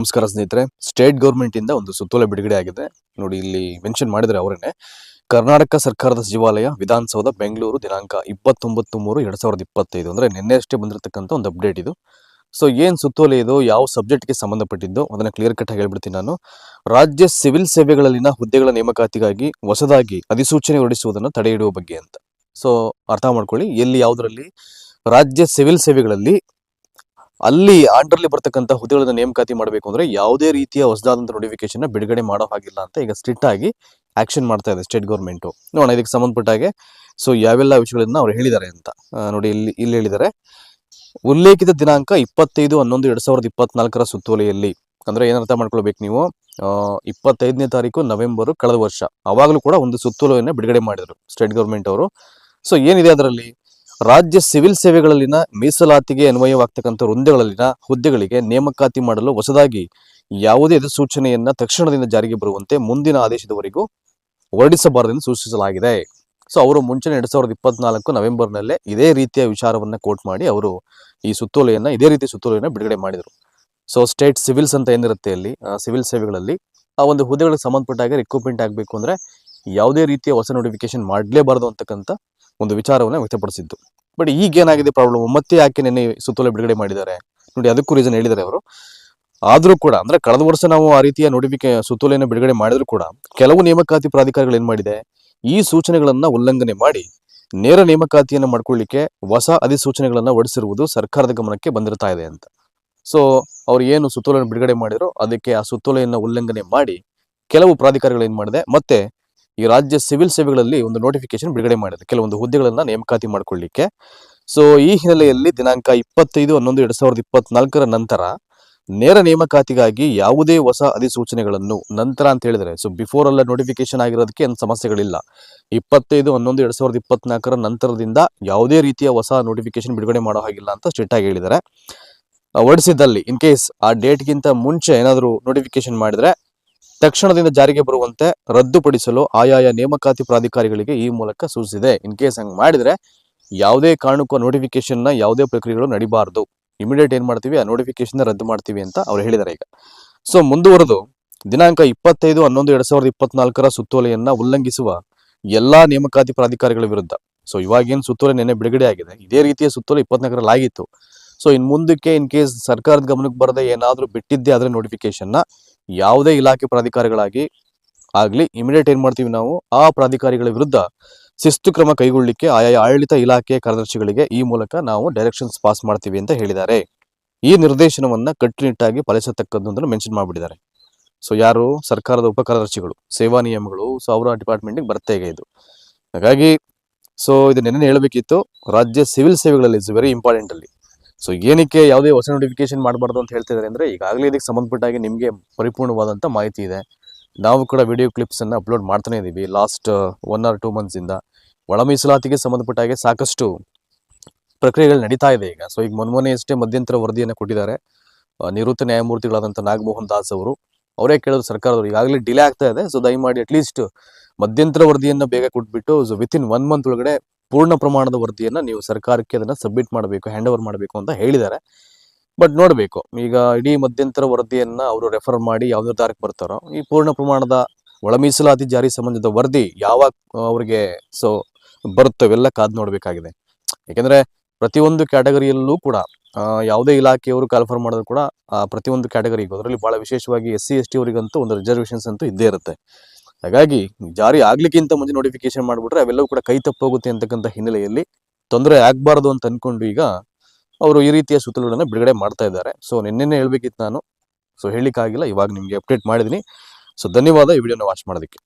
ನಮಸ್ಕಾರ ಸ್ನೇಹಿತರೆ. State government ಇಂದ ಒಂದು ಸುತ್ತೋಲೆ ಬಿಡುಗಡೆ ಆಗಿದೆ. ನೋಡಿ, ಇಲ್ಲಿ ಮೆನ್ಷನ್ ಮಾಡಿದ್ರೆ ಅವರೇನೆ. ಕರ್ನಾಟಕ ಸರ್ಕಾರದ ಸಚಿವಾಲಯ ವಿಧಾನಸೌಧ ಬೆಂಗಳೂರು ದಿನಾಂಕ ಇಪ್ಪತ್ತೊಂಬತ್ತು ಮೂರು ಎರಡ್ ಸಾವಿರದ ಇಪ್ಪತ್ತೈದು ಅಂದ್ರೆ ನಿನ್ನೆ ಅಷ್ಟೇ ಬಂದಿರತಕ್ಕಂಥ ಒಂದು ಅಪ್ಡೇಟ್ ಇದು. ಸೊ ಏನ್ ಸುತ್ತೋಲೆ ಇದು, ಯಾವ ಸಬ್ಜೆಕ್ಟ್ಗೆ ಸಂಬಂಧಪಟ್ಟಿದ್ದು ಅದನ್ನ ಕ್ಲಿಯರ್ ಕಟ್ ಆಗಿ ಹೇಳ್ಬಿಡ್ತೀನಿ ನಾನು. ರಾಜ್ಯ ಸಿವಿಲ್ ಸೇವೆಗಳಲ್ಲಿನ ಹುದ್ದೆಗಳ ನೇಮಕಾತಿಗಾಗಿ ಹೊಸದಾಗಿ ಅಧಿಸೂಚನೆ ಹೊರಡಿಸುವುದನ್ನು ತಡೆ ಹಿಡುವ ಬಗ್ಗೆ ಅಂತ. ಸೊ ಅರ್ಥ ಮಾಡ್ಕೊಳ್ಳಿ. ಎಲ್ಲಿ ಯಾವುದರಲ್ಲಿ? ರಾಜ್ಯ ಸಿವಿಲ್ ಸೇವೆಗಳಲ್ಲಿ ಅಲ್ಲಿ ಆಂಡರ್ಲಿ ಬರ್ತಕ್ಕಂಥ ಹುದ್ದೆಗಳನ್ನ ನೇಮಕಾತಿ ಮಾಡಬೇಕು ಅಂದ್ರೆ ಯಾವುದೇ ರೀತಿಯ ಹೊಸದಾದಂಥ ನೋಟಿಫಿಕೇಶನ್ ಬಿಡುಗಡೆ ಮಾಡೋ ಹಾಗಿಲ್ಲ ಅಂತ ಈಗ ಸ್ಟ್ರಿಕ್ಟ್ ಆಗಿ ಆಕ್ಷನ್ ಮಾಡ್ತಾ ಇದೆ ಸ್ಟೇಟ್ ಗೌರ್ಮೆಂಟ್ ನೋಡೋಣ, ಇದಕ್ಕೆ ಸಂಬಂಧಪಟ್ಟ ಹಾಗೆ ಸೊ ಯಾವೆಲ್ಲ ವಿಷಯಗಳನ್ನ ಅವ್ರು ಹೇಳಿದ್ದಾರೆ ಅಂತ. ನೋಡಿ, ಇಲ್ಲಿ ಇಲ್ಲಿ ಹೇಳಿದ್ದಾರೆ. ಉಲ್ಲೇಖಿತ ದಿನಾಂಕ ಇಪ್ಪತ್ತೈದು ಹನ್ನೊಂದು ಎರಡ್ ಸಾವಿರದ ಇಪ್ಪತ್ನಾಲ್ಕರ ಸುತ್ತೋಲೆಯಲ್ಲಿ. ಅಂದ್ರೆ ಏನರ್ಥ ಮಾಡ್ಕೊಳ್ಬೇಕು ನೀವು? ಇಪ್ಪತ್ತೈದನೇ ತಾರೀಕು ನವೆಂಬರ್, ಕಳೆದ ವರ್ಷ. ಅವಾಗಲೂ ಕೂಡ ಒಂದು ಸುತ್ತೋಲೆಯನ್ನ ಬಿಡುಗಡೆ ಮಾಡಿದ್ರು ಸ್ಟೇಟ್ ಗೌರ್ಮೆಂಟ್ ಅವರು. ಸೊ ಏನಿದೆ ಅದರಲ್ಲಿ? ರಾಜ್ಯ ಸಿವಿಲ್ ಸೇವೆಗಳಲ್ಲಿನ ಮೀಸಲಾತಿಗೆ ಅನ್ವಯವಾಗ್ತಕ್ಕಂಥ ಹುದ್ದೆಗಳಲ್ಲಿನ ಹುದ್ದೆಗಳಿಗೆ ನೇಮಕಾತಿ ಮಾಡಲು ಹೊಸದಾಗಿ ಯಾವುದೇ ಅಧಿಸೂಚನೆಯನ್ನ ತಕ್ಷಣದಿಂದ ಜಾರಿಗೆ ಬರುವಂತೆ ಮುಂದಿನ ಆದೇಶದವರೆಗೂ ಹೊರಡಿಸಬಾರದೆಂದು ಸೂಚಿಸಲಾಗಿದೆ. ಸೊ, ಅವರು ಮುಂಚೆ ಎರಡ್ ಸಾವಿರದ ಇಪ್ಪತ್ನಾಲ್ಕು ನವೆಂಬರ್ನಲ್ಲೇ ಇದೇ ರೀತಿಯ ವಿಚಾರವನ್ನ ಕೋಟ್ ಮಾಡಿ ಅವರು ಈ ಸುತ್ತೋಲೆಯನ್ನ, ಇದೇ ರೀತಿಯ ಸುತ್ತೋಲೆಯನ್ನ ಬಿಡುಗಡೆ ಮಾಡಿದರು. ಸೊ, ಸ್ಟೇಟ್ ಸಿವಿಲ್ಸ್ ಅಂತ ಏನಿರುತ್ತೆ ಅಲ್ಲಿ ಸಿವಿಲ್ ಸೇವೆಗಳಲ್ಲಿ ಆ ಒಂದು ಹುದ್ದೆಗಳಿಗೆ ಸಂಬಂಧಪಟ್ಟಾಗ ರಿಕ್ರೂಟ್ಮೆಂಟ್ ಆಗಬೇಕು ಅಂದ್ರೆ ಯಾವುದೇ ರೀತಿಯ ಹೊಸ ನೋಟಿಫಿಕೇಶನ್ ಮಾಡಲೇಬಾರದು ಅಂತಕ್ಕಂಥ ಒಂದು ವಿಚಾರವನ್ನ ವ್ಯಕ್ತಪಡಿಸಿದ್ದು. ಬಟ್ ಈಗ ಏನಾಗಿದೆ ಪ್ರಾಬ್ಲಮ್ ಮತ್ತೆ ಯಾಕೆ ನೆನ್ನೆ ಸುತ್ತೋಲೆ ಬಿಡುಗಡೆ ಮಾಡಿದ್ದಾರೆ? ನೋಡಿ, ಅದಕ್ಕೂ ರೀಸನ್ ಹೇಳಿದ್ದಾರೆ ಅವರು. ಆದರೂ ಕೂಡ, ಅಂದ್ರೆ ಕಳೆದ ವರ್ಷ ನಾವು ಆ ರೀತಿಯ ನೋಟಿಫಿಕೇ, ಸುತ್ತೋಲೆಯನ್ನು ಬಿಡುಗಡೆ ಮಾಡಿದ್ರು ಕೂಡ, ಕೆಲವು ನೇಮಕಾತಿ ಪ್ರಾಧಿಕಾರಗಳು ಏನು ಮಾಡಿದೆ? ಈ ಸೂಚನೆಗಳನ್ನು ಉಲ್ಲಂಘನೆ ಮಾಡಿ, ನೇರ ನೇಮಕಾತಿಯನ್ನು ಮಾಡ್ಕೊಳ್ಳಿಕ್ಕೆ ಹೊಸ ಅಧಿಸೂಚನೆಗಳನ್ನು ಹೊಡಿಸಿರುವುದು ಸರ್ಕಾರದ ಗಮನಕ್ಕೆ ಬಂದಿರ್ತಾ ಇದೆ ಅಂತ. ಸೊ ಅವ್ರು ಏನು ಸುತ್ತೋಲೆಯನ್ನು ಬಿಡುಗಡೆ ಮಾಡಿದ್ರು ಅದಕ್ಕೆ ಆ ಸುತ್ತೋಲೆಯನ್ನು ಉಲ್ಲಂಘನೆ ಮಾಡಿ, ಕೆಲವು ಪ್ರಾಧಿಕಾರಗಳು ಏನು ಮಾಡಿದೆ? ಮತ್ತೆ ಈ ರಾಜ್ಯ ಸಿವಿಲ್ ಸೇವೆಗಳಲ್ಲಿ ಒಂದು ನೋಟಿಫಿಕೇಶನ್ ಬಿಡುಗಡೆ ಮಾಡಿದೆ. ಕೆಲವೊಂದು ಹುದ್ದೆಗಳನ್ನು ನೇಮಕಾತಿ ಮಾಡ್ಕೊಳ್ಳಿಕ್ಕೆ. ಸೊ ಈ ಹಿನ್ನೆಲೆಯಲ್ಲಿ ದಿನಾಂಕ ಇಪ್ಪತ್ತೈದು ಹನ್ನೊಂದು ಎರಡ್ ಸಾವಿರದ ಇಪ್ಪತ್ನಾಲ್ಕರ ನಂತರ ನೇರ ನೇಮಕಾತಿಗಾಗಿ ಯಾವುದೇ ಹೊಸ ಅಧಿಸೂಚನೆಗಳನ್ನು ನಂತರ ಅಂತ ಹೇಳಿದರೆ ಸೊ ಬಿಫೋರ್ ಅಲ್ಲ ನೋಟಿಫಿಕೇಶನ್ ಆಗಿರೋದಕ್ಕೆ ಏನು ಸಮಸ್ಯೆಗಳಿಲ್ಲ. ಇಪ್ಪತ್ತೈದು ಹನ್ನೊಂದು ಎರಡ್ ಸಾವಿರದ ಇಪ್ಪತ್ನಾಲ್ಕರ ನಂತರದಿಂದ ಯಾವುದೇ ರೀತಿಯ ಹೊಸ ನೋಟಿಫಿಕೇಶನ್ ಬಿಡುಗಡೆ ಮಾಡೋ ಹಾಗಿಲ್ಲ ಅಂತ ಸ್ಟ್ರಿಕ್ಟ್ ಆಗಿ ಹೇಳಿದ್ದಾರೆ ಹೊಡಿಸಿದ್ದಲ್ಲಿ ಇನ್ ಕೇಸ್ ಆ ಡೇಟ್ಗಿಂತ ಮುಂಚೆ ಏನಾದರೂ ನೋಟಿಫಿಕೇಶನ್ ಮಾಡಿದ್ರೆ ತಕ್ಷಣದಿಂದ ಜಾರಿಗೆ ಬರುವಂತೆ ರದ್ದುಪಡಿಸಲು ಆಯಾಯ ನೇಮಕಾತಿ ಪ್ರಾಧಿಕಾರಿಗಳಿಗೆ ಈ ಮೂಲಕ ಸೂಚಿಸಿದೆ. ಇನ್ ಕೇಸ್ ಹಂಗೆ ಮಾಡಿದ್ರೆ ಯಾವುದೇ ಕಾರಣಕ್ಕೂ ನೋಟಿಫಿಕೇಶನ್ನ ಯಾವುದೇ ಪ್ರಕ್ರಿಯೆಗಳು ನಡಿಬಾರದು. ಇಮಿಡಿಯೇಟ್ ಏನ್ ಮಾಡ್ತೀವಿ? ಆ ನೋಟಿಫಿಕೇಶನ್ ರದ್ದು ಮಾಡ್ತೀವಿ ಅಂತ ಅವ್ರು ಹೇಳಿದ್ದಾರೆ ಈಗ. ಸೊ ಮುಂದುವರೆದು ದಿನಾಂಕ ಇಪ್ಪತ್ತೈದು ಹನ್ನೊಂದು ಎರಡ್ ಸಾವಿರದ ಇಪ್ಪತ್ನಾಲ್ಕರ ಸುತ್ತೋಲೆಯನ್ನ ಉಲ್ಲಂಘಿಸುವ ಎಲ್ಲಾ ನೇಮಕಾತಿ ಪ್ರಾಧಿಕಾರಿಗಳ ವಿರುದ್ಧ. ಸೊ ಇವಾಗೇನು ಸುತ್ತೋಲೆ ನೆನ್ನೆ ಬಿಡುಗಡೆ ಆಗಿದೆ. ಇದೇ ರೀತಿಯ ಸುತ್ತೋಲೆ ಇಪ್ಪತ್ನಾಲ್ಕರಲ್ಲಿ ಆಗಿತ್ತು ಸೊ ಇನ್ ಮುಂದಕ್ಕೆ ಇನ್ ಕೇಸ್ ಸರ್ಕಾರದ ಗಮನಕ್ಕೆ ಬರದೆ ಏನಾದ್ರೂ ಬಿಟ್ಟಿದ್ದೆ ಆದ್ರೆ ನೋಟಿಫಿಕೇಶನ್ನ ಯಾವುದೇ ಇಲಾಖೆ ಪ್ರಾಧಿಕಾರಗಳಾಗಿ ಆಗ್ಲಿ ಇಮಿಡಿಯೇಟ್ ಏನ್ ಮಾಡ್ತೀವಿ ನಾವು, ಆ ಪ್ರಾಧಿಕಾರಿಗಳ ವಿರುದ್ಧ ಶಿಸ್ತು ಕ್ರಮ ಕೈಗೊಳ್ಳಲಿಕ್ಕೆ ಆಯಾ ಆಡಳಿತ ಇಲಾಖೆಯ ಕಾರ್ಯದರ್ಶಿಗಳಿಗೆ ಈ ಮೂಲಕ ನಾವು ಡೈರೆಕ್ಷನ್ಸ್ ಪಾಸ್ ಮಾಡ್ತೀವಿ ಅಂತ ಹೇಳಿದ್ದಾರೆ. ಈ ನಿರ್ದೇಶನವನ್ನ ಕಟ್ಟುನಿಟ್ಟಾಗಿ ಪಾಲಿಸತಕ್ಕಂಥದ್ದನ್ನು ಮೆನ್ಷನ್ ಮಾಡಿಬಿಟ್ಟಿದ್ದಾರೆ. ಸೊ ಯಾರು? ಸರ್ಕಾರದ ಉಪ ಕಾರ್ಯದರ್ಶಿಗಳು. ಸೇವಾ ನಿಯಮಗಳು ಸೊ ಅವರ ಡಿಪಾರ್ಟ್ಮೆಂಟ್ಗೆ ಬರುತ್ತೆ ಈಗ ಇದು. ಹಾಗಾಗಿ ಸೊ ಇದು ನೆನ್ನೆ ಹೇಳಬೇಕಿತ್ತು, ರಾಜ್ಯ ಸಿವಿಲ್ ಸೇವೆಗಳಲ್ಲಿ ಇಟ್ಸ್ ವೆರಿ ಇಂಪಾರ್ಟೆಂಟ್ ಅಲ್ಲಿ. ಸೊ ಏನಕ್ಕೆ ಯಾವುದೇ ಹೊಸ ನೋಟಿಫಿಕೇಶನ್ ಮಾಡಬಾರ್ದು ಅಂತ ಹೇಳ್ತಿದ್ದಾರೆ ಅಂದ್ರೆ, ಈಗಾಗಲೇ ಇದಕ್ಕೆ ಸಂಬಂಧಪಟ್ಟಾಗಿ ನಿಮಗೆ ಪರಿಪೂರ್ಣವಾದಂಥ ಮಾಹಿತಿ ಇದೆ. ನಾವು ಕೂಡ ವಿಡಿಯೋ ಕ್ಲಿಪ್ಸ್ ಅನ್ನ ಅಪ್ಲೋಡ್ ಮಾಡ್ತಾನೆ ಇದೀವಿ last one or two months ಇಂದ. ಒಳ ಮೀಸಲಾತಿಗೆ ಸಂಬಂಧಪಟ್ಟ ಹಾಗೆ ಸಾಕಷ್ಟು ಪ್ರಕ್ರಿಯೆಗಳು ನಡೀತಾ ಇದೆ ಈಗ. ಸೊ ಈಗ ಮೊನ್ನೆ ಎಷ್ಟೇ ಮಧ್ಯಂತರ ವರದಿಯನ್ನು ಕೊಟ್ಟಿದ್ದಾರೆ ನಿವೃತ್ತ ನ್ಯಾಯಮೂರ್ತಿಗಳಾದಂಥ ನಾಗಮೋಹನ್ ದಾಸ್ ಅವರು, ಅವರೇ ಕೇಳೋದು ಸರ್ಕಾರದವರು, ಈಗಾಗಲೇ ಡಿಲೇ ಆಗ್ತಾ ಇದೆ. ಸೊ ದಯಮಾಡಿ ಅಟ್ಲೀಸ್ಟ್ ಮಧ್ಯಂತರ ವರದಿಯನ್ನು ಬೇಗ ಕೊಟ್ಬಿಟ್ಟು ಸೊ ವಿತಿನ್ ಒನ್ ಮಂತ್ ಒಳಗಡೆ ಪೂರ್ಣ ಪ್ರಮಾಣದ ವರದಿಯನ್ನ ನೀವು ಸರ್ಕಾರಕ್ಕೆ ಅದನ್ನ ಸಬ್ಮಿಟ್ ಮಾಡಬೇಕು ಹ್ಯಾಂಡ್ ಓವರ್ ಮಾಡಬೇಕು ಅಂತ ಹೇಳಿದ್ದಾರೆ. ಬಟ್ ನೋಡಬೇಕು, ಈಗ ಇಡೀ ಮಧ್ಯಂತರ ವರದಿಯನ್ನ ಅವರು ರೆಫರ್ ಮಾಡಿ ಯಾವ ನಿರ್ಧಾರಕ್ಕೆ ಬರ್ತಾರೋ, ಈ ಪೂರ್ಣ ಪ್ರಮಾಣದ ಒಳ ಮೀಸಲಾತಿ ಜಾರಿ ಸಂಬಂಧದ ವರದಿ ಯಾವಾಗ ಅವರಿಗೆ ಸೊ ಬರುತ್ತೋ ಇವೆಲ್ಲ ಕಾದ್ ನೋಡಬೇಕಾಗಿದೆ. ಯಾಕೆಂದ್ರೆ ಪ್ರತಿಯೊಂದು ಕ್ಯಾಟಗರಿಯಲ್ಲೂ ಕೂಡ ಯಾವುದೇ ಇಲಾಖೆಯವರು ಕಾಲ್ಫರ್ ಮಾಡಿದ್ರು ಕೂಡ ಪ್ರತಿಯೊಂದು ಕ್ಯಾಟಗರಿಗೂ, ಅದರಲ್ಲಿ ಬಹಳ ವಿಶೇಷವಾಗಿ ಎಸ್ ಸಿ ಎಸ್ ಟಿ ಅವರಿಗಂತೂ ಒಂದು ರಿಸರ್ವೇಷನ್ಸ್ ಅಂತೂ ಇದ್ದೇ ಇರುತ್ತೆ. ಹಾಗಾಗಿ ಜಾರಿ ಆಗ್ಲಿಕ್ಕಿಂತ ಮುಂಚೆ ನೋಟಿಫಿಕೇಶನ್ ಮಾಡಿಬಿಟ್ರೆ ಅವೆಲ್ಲವೂ ಕೂಡ ಕೈ ತಪ್ಪೋಗುತ್ತೆ ಅಂತಕ್ಕಂಥ ಹಿನ್ನೆಲೆಯಲ್ಲಿ ತೊಂದರೆ ಆಗಬಾರ್ದು ಅಂತ ಅನ್ಕೊಂಡು ಈಗ ಅವರು ಈ ರೀತಿಯ ಸುತ್ತಲುಗಳನ್ನು ಬಿಡುಗಡೆ ಮಾಡ್ತಾ ಇದ್ದಾರೆ. ಸೊ ನಿನ್ನೆನೆ ಹೇಳ್ಬೇಕಿತ್ತು ನಾನು. ಸೊ ಹೇಳಿಕ್ಕಾಗಿಲ್ಲ ಇವಾಗ ನಿಮಗೆ ಅಪ್ಡೇಟ್ ಮಾಡಿದ್ದೀನಿ. ಸೊ ಧನ್ಯವಾದ. ಈ ವಿಡಿಯೋನ ವಾಚ್ ಮಾಡೋದಕ್ಕೆ.